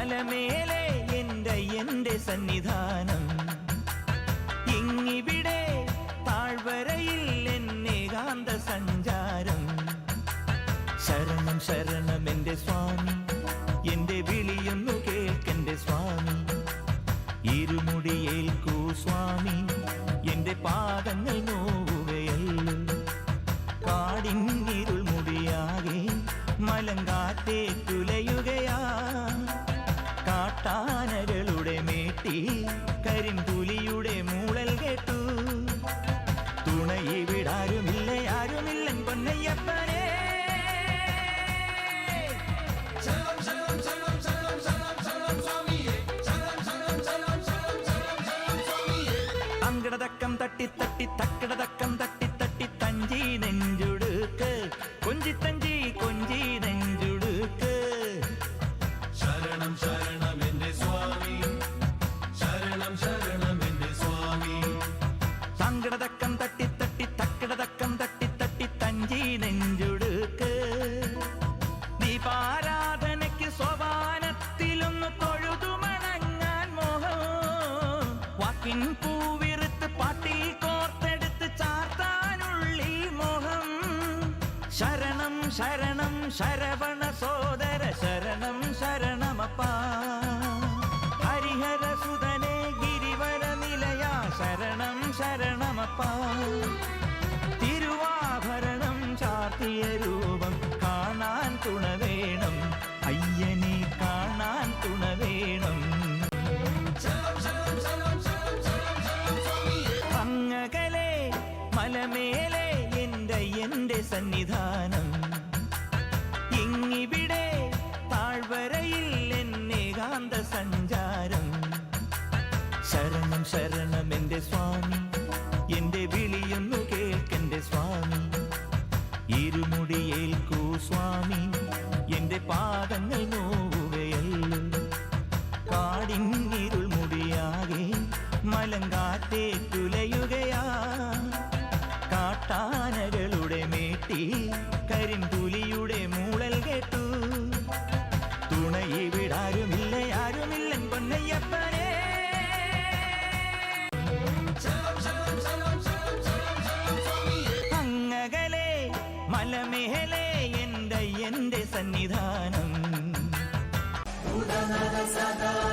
മലമേലെ എന്റെ എന്റെ സന്നിധാനം. ഇങ്ങിവിടെ താഴ്വരയിൽ എന്നേകാന്ത സഞ്ചാരം. ശരണം ശരണം എന്റെ സ്വാമി. എന്റെ വിളിയൊന്നു കേൾക്കെന്റെ സ്വാമി. ഇരുമുടിയേൽക്കൂ സ്വാമി. എന്റെ പാദങ്ങൾ നോവുകയല്ലോ. കാടിങ്ങിരുൾ കാട്ടാനകളുടെ മേട്ടി കരിമ്പുലിയുടെ മൂളൽ കേട്ടു. തുണയിവിടാരുമില്ല ആരുമില്ലൻ പൊന്നയ്യപ്പനെ. അങ്കടതക്കം തട്ടി തട്ടി തക്കടതക്കം തട്ടി തട്ടി തഞ്ചി നെഞ്ചുടുക്ക് കൊഞ്ചി തഞ്ചി കൊഞ്ചി നെഞ്ചുടുക്ക്. ദീപാരാധനയ്ക്ക് സോപാനത്തിലൊന്ന് തൊഴുതുമണങ്ങാൻ മോഹം. വാക്കിൻ പൂവിറുത്ത് പാട്ടിൽ കോർത്തെടുത്ത് ചാർത്താനുള്ളി മോഹം. ശരണം ശരണം ശരവണ സോദര ശരണം ശരണമപ്പാ. ഹരിഹര സുതനെ ഗിരിവര നിലയ ശരണം ശരണമപ്പാ. തുണ വേണം. അയ്യനെ കാണാൻ തുണ വേണം. അങ്ങകലെ മലമേലെ എന്റെ എന്റെ സന്നിധാനം. ഇങ്ങിവിടെ താഴ്വരയിൽ എന്നേകാന്ത സഞ്ചാരം ശരണം ശരണം എന്റെ സ്വാമി. കരിമ്പുലിയുടെ മൂളൽ കേട്ടു. തുണയിവിടാരുമില്ല ആരുമില്ലൻ പൊന്നയ്യപ്പനെ. അങ്ങകലെ മലമേലെ എന്റെ എന്റെ സന്നിധാനം. സദാ